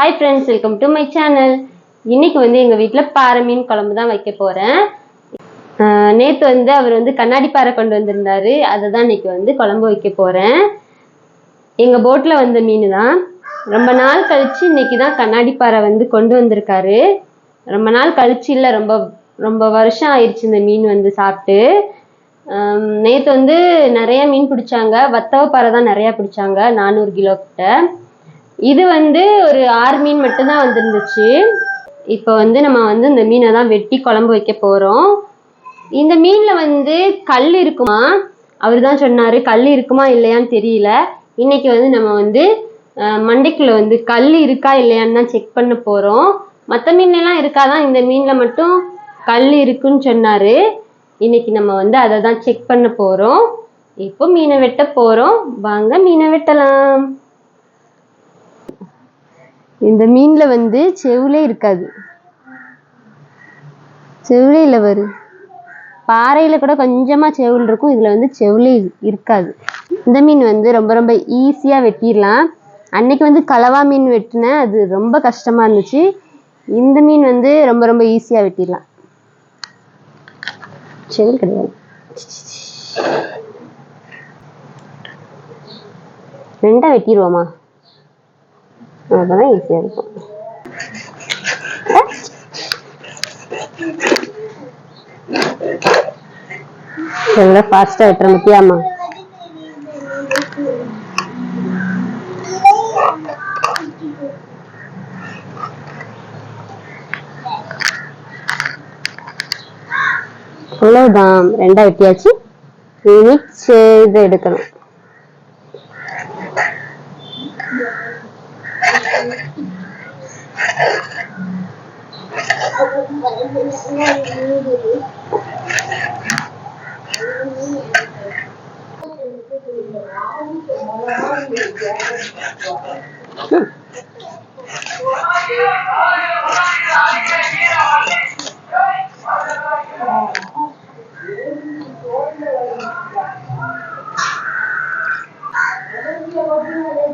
Hi friends welcome to my channel இன்னைக்கு வந்து எங்கள் வீட்டில் பாறை மீன் குழம்பு தான் வைக்க போகிறேன் நேற்று வந்து அவர் வந்து கண்ணாடி பாறை கொண்டு வந்திருந்தாரு. அதை தான் இன்னைக்கு வந்து குழம்பு வைக்க போகிறேன் எங்கள் போட்டில் வந்த மீன் தான் ரொம்ப நாள் கழிச்சு இன்னைக்கு தான் கண்ணாடி பாறை வந்து கொண்டு வந்திருக்காரு. ரொம்ப நாள் கழிச்சு இல்லை ரொம்ப ரொம்ப வருஷம் ஆயிடுச்சு இந்த மீன் வந்து சாப்பிட்டு. நேற்று வந்து நிறைய மீன் பிடிச்சாங்க. வத்தவ பாறை தான் நிறையா பிடிச்சாங்க நானூறு கிலோ கிட்ட. இது வந்து ஒரு ஆறு மீன் மட்டும்தான் வந்துருந்துச்சு. இப்போ வந்து நம்ம வந்து இந்த மீனை தான் வெட்டி குழம்பு வைக்க போகிறோம் இந்த மீனில் வந்து கல் இருக்குமா? அவர் தான் சொன்னார் கல் இருக்குமா இல்லையான்னு தெரியல. இன்னைக்கு வந்து நம்ம வந்து அஹ், மண்டைக்குள்ள வந்து கல் இருக்கா இல்லையான்னு தான் செக் பண்ண போகிறோம் மற்ற மீன்லாம் இருக்காதான் இந்த மீனில் மட்டும் கல் இருக்குன்னு சொன்னார். இன்னைக்கு நம்ம வந்து அதை தான் செக் பண்ண போகிறோம் இப்போ மீனை வெட்ட போகிறோம் வாங்க மீனை வெட்டலாம். இந்த மீன்ல வந்து செவுலே இருக்காது. செவிலே இல்லை வரும் பாறையில கூட கொஞ்சமா செவில் இருக்கும். இதுல வந்து செவுலே இருக்காது. இந்த மீன் வந்து ரொம்ப ரொம்ப ஈஸியா வெட்டிடலாம். அன்னைக்கு வந்து கலவா மீன் வெட்டினேன். அது ரொம்ப கஷ்டமா இருந்துச்சு. இந்த மீன் வந்து ரொம்ப ரொம்ப ஈஸியா வெட்டிடலாம். செவில் கிடையாது. ரெண்டா வெட்டிடுவோமா? அப்பதான் ஈஸியா இருக்கும் எவ்வளோ ஃபாஸ்ட்டாக வெட்டுற மத்தியாமா அவ்வளவுதான் ரெண்டா வெட்டியாச்சு Good.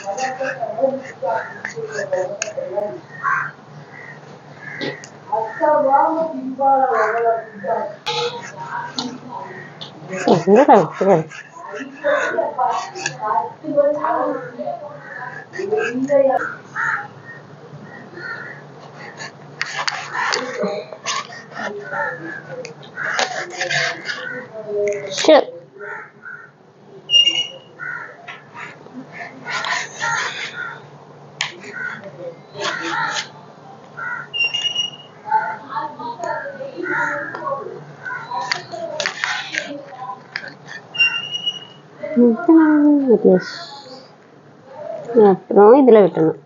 இதை எடுக்கணும் எங்க கழுத்து Shit. வெட்டியாச்சு அப்புறம் இதில் வெட்டணும்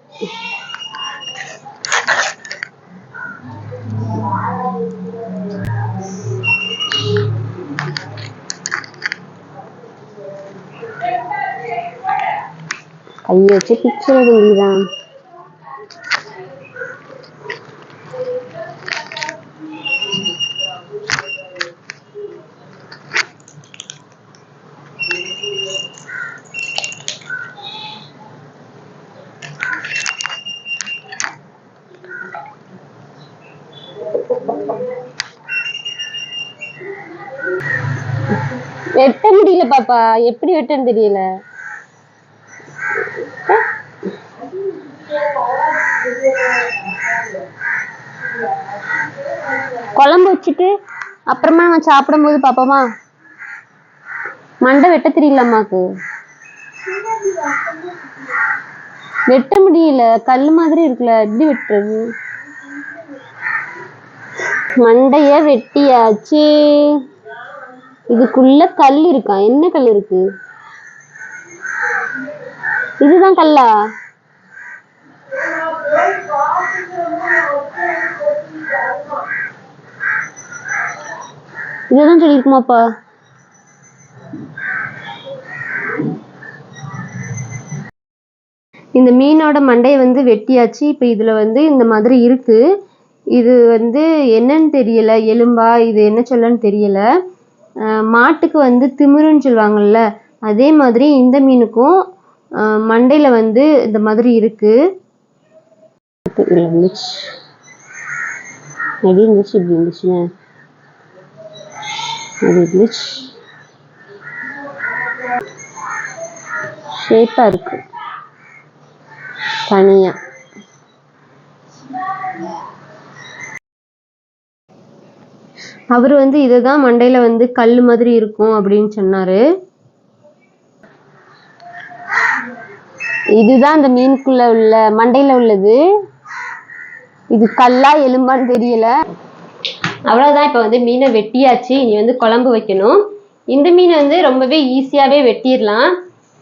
கையை வச்சு பிச்சுற வேண்டியதான் வெட்ட முடியல பாப்பா. எப்படி வெட்டன்னு தெரியல. குழம்பு வச்சுட்டு அப்புறமா நான் சாப்பிடும்போது பாப்போமா? மண்டை வெட்ட தெரியல அம்மாக்கு. வெட்ட முடியல. கல் மாதிரி இருக்குல்ல எப்படி வெட்டுறது? மண்டைய வெட்டியாச்சு. இதுக்குள்ள கல் இருக்கா? என்ன கல் இருக்கு? இதுதான் கல்லா? இதுதான் சொல்லியிருக்குமாப்பா. இந்த மீனோட மண்டையை வந்து வெட்டியாச்சு. இப்போ இதில் வந்து இந்த மாதிரி இருக்கு. இது வந்து என்னன்னு தெரியல. எலும்பா இது என்ன சொல்லன்னு தெரியல. மாட்டுக்கு வந்து திமிருன்னு சொல்லுவாங்கல்ல அதே மாதிரி இந்த மீனுக்கும் மண்டையில் வந்து இந்த மாதிரி இருக்கு. இருந்துச்சு எப்படி இருந்துச்சு இப்படி கிளிச் ஷேப்பாக இருக்கு. தனியா. அவர் வந்து இதுதான் மண்டையில வந்து கல் மாதிரி இருக்கும் அப்படின்னு சொன்னாரு. இதுதான் அந்த மீனுக்குள்ள உள்ள மண்டையில உள்ளது. இது கல்லா எலும்பான்னு தெரியல. அவ்வளோதான் இப்போ வந்து மீனை வெட்டியாச்சு. இனி வந்து குழம்பு வைக்கணும். இந்த மீனை வந்து ரொம்பவே ஈஸியாகவே வெட்டிடலாம்.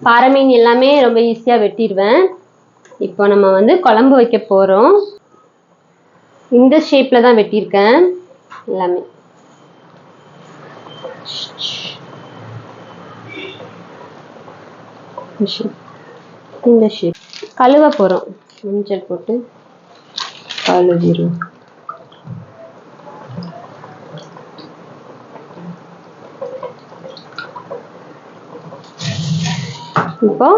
பாறை மீன் எல்லாமே ரொம்ப ஈஸியாக வெட்டிடுவேன். இப்போ நம்ம வந்து குழம்பு வைக்க போகிறோம் இந்த ஷேப்பில் தான் வெட்டியிருக்கேன். எல்லாமே. இந்த ஷேப் கழுவ போகிறோம் மஞ்சள் போட்டு. கழுவிடுவோம். இப்போ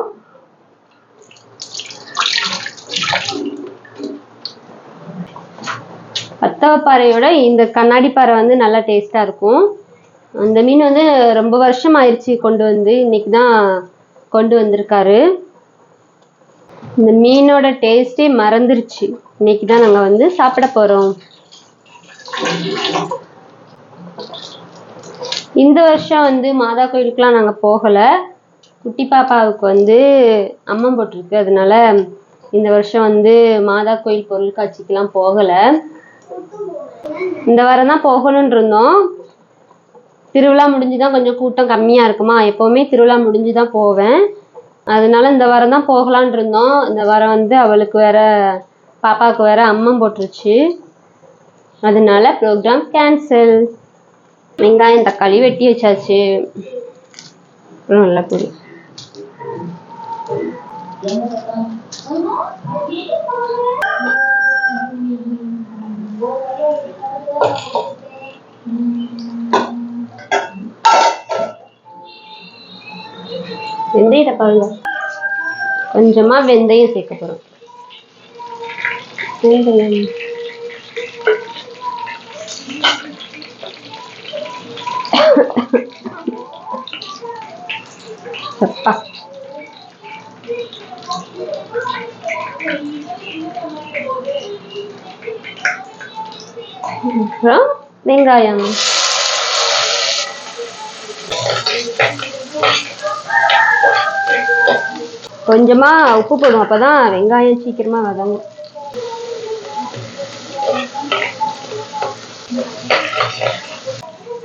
பத்தவ பாறையோட இந்த கண்ணாடி பாறை வந்து நல்லா டேஸ்ட்டாக இருக்கும். அந்த மீன் வந்து ரொம்ப வருஷம் ஆயிடுச்சு கொண்டு வந்து இன்னைக்கு தான் கொண்டு வந்திருக்காரு. இந்த மீனோட டேஸ்டே மறந்துருச்சு. இன்னைக்கு தான் நாங்கள் வந்து சாப்பிட போகிறோம் இந்த வருஷம் வந்து மாதா கோயிலுக்குலாம் நாங்கள் போகலை. குட்டி பாப்பாவுக்கு வந்து அம்மம் போட்டிருக்கு. அதனால இந்த வருஷம் வந்து மாதா கோயில் பொருட்காட்சிக்கெல்லாம் போகலை. இந்த வாரம் தான் போகணும்னு இருந்தோம். திருவிழா முடிஞ்சுதான் கொஞ்சம் கூட்டம் கம்மியாக இருக்குமா? எப்போவுமே திருவிழா முடிஞ்சு தான் போவேன். அதனால இந்த வாரம் தான் போகலான் இருந்தோம். இந்த வாரம் வந்து அவளுக்கு வேற பாப்பாவுக்கு வேற அம்மம் போட்டுருச்சு. அதனால ப்ரோக்ராம் கேன்சல் வெங்காயம் தக்காளி வெட்டி வச்சாச்சு. அப்புறம் நல்லா புரியும் வெந்தயத்தை பாருங்க. கொஞ்சமா வெந்தயம் சேர்க்க போறோம். வெந்தயம். அப்பா அப்புறம் வெங்காயம். கொஞ்சமா உப்பு போடும் அப்பதான் வெங்காயம் சீக்கிரமா வதங்கும்.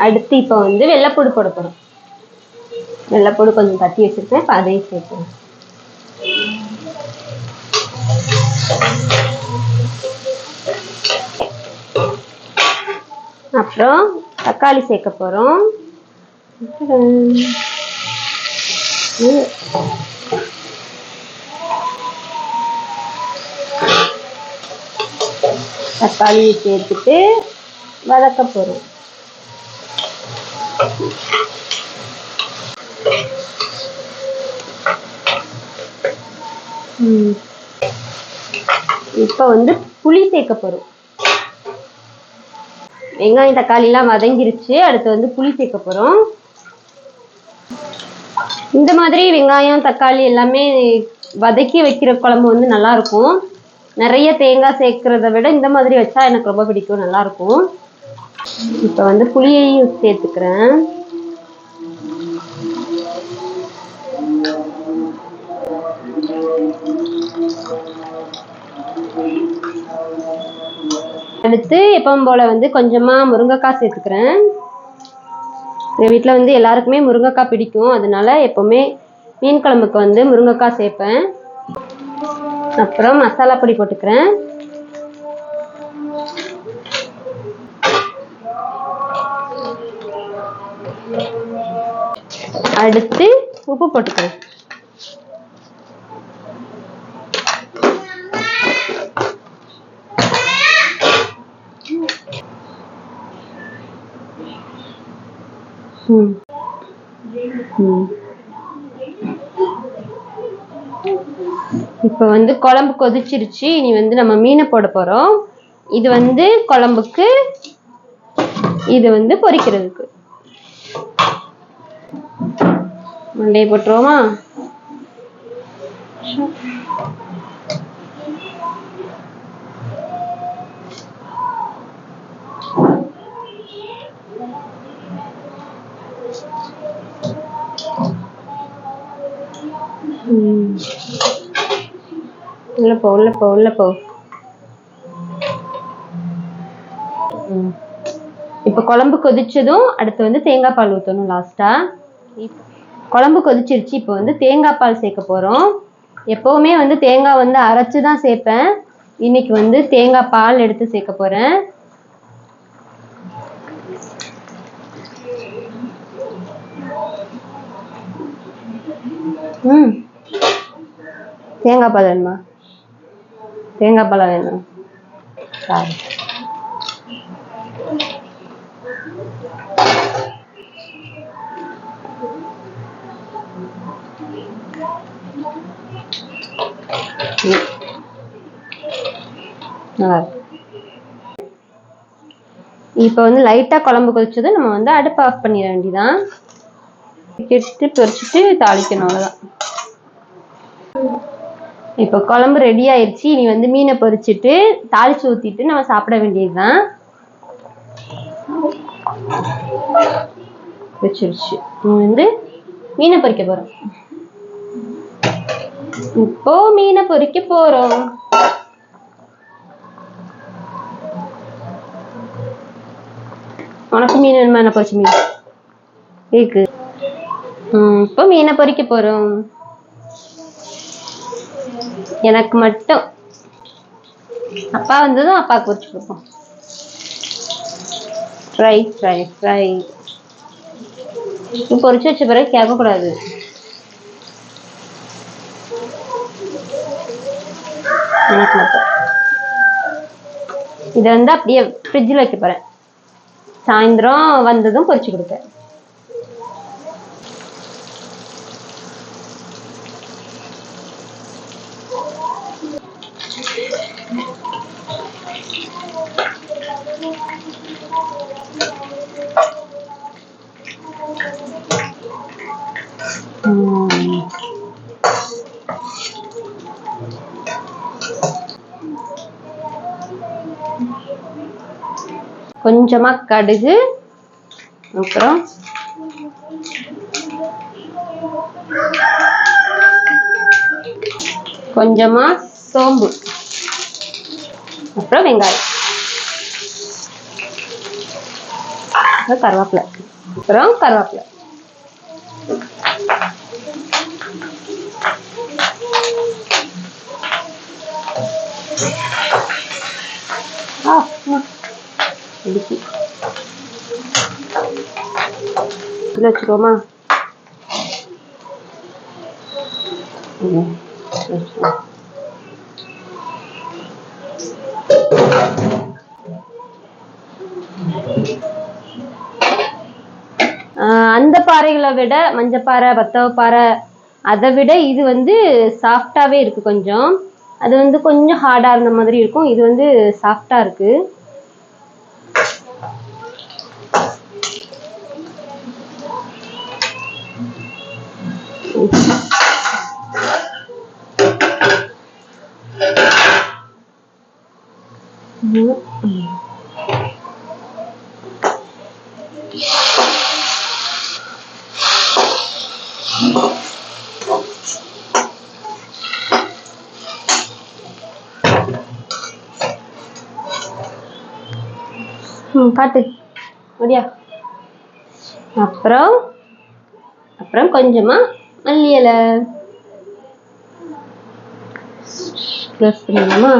அடுத்து இப்போ வந்து வெள்ளைப்பூடு போட போறோம். வெள்ளைப்பூடு கொஞ்சம் தட்டி வச்சிருக்கேன். இப்போ அதையும் சேர்க்கணும் அப்புறம் தக்காளி சேர்க்க போறோம். தக்காளி தக்காளியை சேர்த்துட்டு வதக்க போறோம். இப்போ இப்ப வந்து புளி சேர்க்க போகிறோம் வெங்காயம் தக்காளி எல்லாம் வதங்கிருச்சு. அடுத்து வந்து புளி சேர்க்க போறோம். இந்த மாதிரி வெங்காயம் தக்காளி எல்லாமே வதக்கி வைக்கிற குழம்பு வந்து நல்லா இருக்கும் நிறைய தேங்காய் சேர்க்கறத விட இந்த மாதிரி வச்சா எனக்கு ரொம்ப பிடிக்கும். நல்லா இருக்கும் இப்போ வந்து புளியையும் சேர்த்துக்கிறேன். அடுத்து எப்பவும் போல வந்து கொஞ்சமா முருங்கைக்காய் சேர்த்துக்கிறேன். எங்கள் வீட்டில் வந்து எல்லாருக்குமே முருங்கைக்காய் பிடிக்கும். அதனால எப்பவுமே மீன் குழம்புக்கு வந்து முருங்கைக்காய் சேர்ப்பேன். அப்புறம் மசாலா பொடி போட்டுக்கிறேன். அடுத்து உப்பு போட்டுக்கிறேன். ம். ம் இப்போ வந்து குழம்பு கொதிச்சிருச்சு. இனி வந்து நம்ம மீனை போட போறோம். இது வந்து குழம்புக்கு இது வந்து பொரிக்கிறதுக்கு. மண்டையை போட்டுருவோமா? உள்ள போ உள்ள போ உள்ள போ. ம். இப்போ குழம்பு கொதிச்சதும் அடுத்து வந்து தேங்காய் பால் ஊற்றணும் லாஸ்டா குழம்பு கொதிச்சிருச்சு இப்போ வந்து தேங்காய் பால் சேர்க்க போறோம். எப்பவுமே வந்து தேங்காய் வந்து அரைச்சு தான் சேர்ப்பேன். இன்னைக்கு வந்து தேங்காய் பால் எடுத்து சேர்க்க போறேன். ம் தேங்காய் பால் வேணுமா? தேங்காய் பால் வேணும். சாரி. இப்போ வந்து லைட்டா குழம்பு கொதிச்சதும் நம்ம வந்து அடுப்பு ஆஃப் பண்ணிட வேண்டியதான் எடுத்து பொறிச்சிட்டு தாளிக்கணும் அவ்வளவுதான். இப்போ குழம்பு ரெடி ஆயிருச்சு. இனி வந்து மீனை பொரிச்சிட்டு தாளிச்சு ஊத்திட்டு நம்ம சாப்பிட வேண்டியதுதான். வச்சிருச்சு. வந்து மீனை பொரிக்க போறோம். இப்போ மீனை பொரிக்க போறோம். உனக்கு மீன் வேணுமா? என்ன பொரிச்ச மீன்? இருக்கு இப்போ மீனை பொரிக்க போறோம். எனக்கு மட்டும். அப்பா வந்ததும் அப்பாவுக்கு பொரிச்சு கொடுப்போம். ஃப்ரை ஃப்ரை ஃப்ரை இப்போ பொரிச்சு வச்ச பிறகு கேட்கக்கூடாது. எனக்கு மட்டும். இதை வந்து அப்படியே ஃப்ரிட்ஜில் வைக்க போறேன். சாயந்தரம் வந்ததும் பொறிச்சு கொடுப்பேன். கொஞ்சமா கடுகு அப்புறம் கொஞ்சமா சோம்பு அப்புறம் வெங்காயம். அப்புறம் கருவேப்பிலை அப்புறம் கருவேப்பிலை ஆ ஆ. இடிச்சு இதில் வச்சுருவோமா ம், பாறைகளை விட மஞ்சப்பாறை பத்தவப்பாறை அதை விட இது வந்து சாஃப்டாகவே இருக்கு கொஞ்சம். அது வந்து கொஞ்சம் ஹார்டாக இருந்த மாதிரி இருக்கும். இது வந்து சாஃப்டா இருக்கு. ம், ம். காட்டு. முடியா அப்புறம் அப்புறம் கொஞ்சமா மல்லி இலை. க்ளோஸ் பண்ணிடலாமா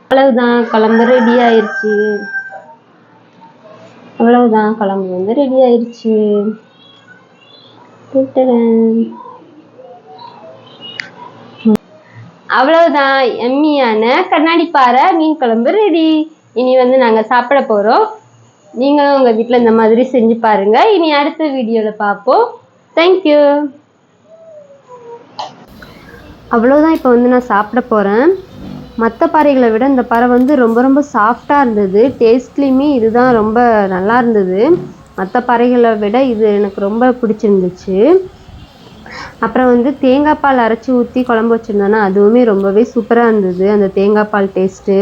அவ்வளவுதான் குழம்பு ரெடி ஆயிருச்சு. அவ்வளவுதான் குழம்பு வந்து ரெடி ஆயிருச்சு. அவ்வளவுதான் எம்மியான கண்ணாடி பாறை மீன் குழம்பு ரெடி இனி வந்து நாங்கள் சாப்பிட போகிறோம் நீங்களும் உங்கள் வீட்டில் இந்த மாதிரி செஞ்சு பாருங்க. இனி அடுத்த வீடியோவில் பார்ப்போம் தேங்க்யூ அவ்வளோதான் இப்போ வந்து நான் சாப்பிட போகிறேன் மற்ற பாறைகளை விட இந்த பாறை வந்து ரொம்ப ரொம்ப சாஃப்டாக இருந்தது. டேஸ்ட்லேயுமே இதுதான் ரொம்ப நல்லா இருந்தது. மற்ற பாறைகளை விட இது எனக்கு ரொம்ப பிடிச்சிருந்துச்சு. அப்புறம் வந்து தேங்காய் பால் அரைச்சி ஊற்றி குழம்பு வச்சுருந்தோன்னா அதுவுமே ரொம்பவே சூப்பராக இருந்தது அந்த தேங்காய் பால் டேஸ்ட்டு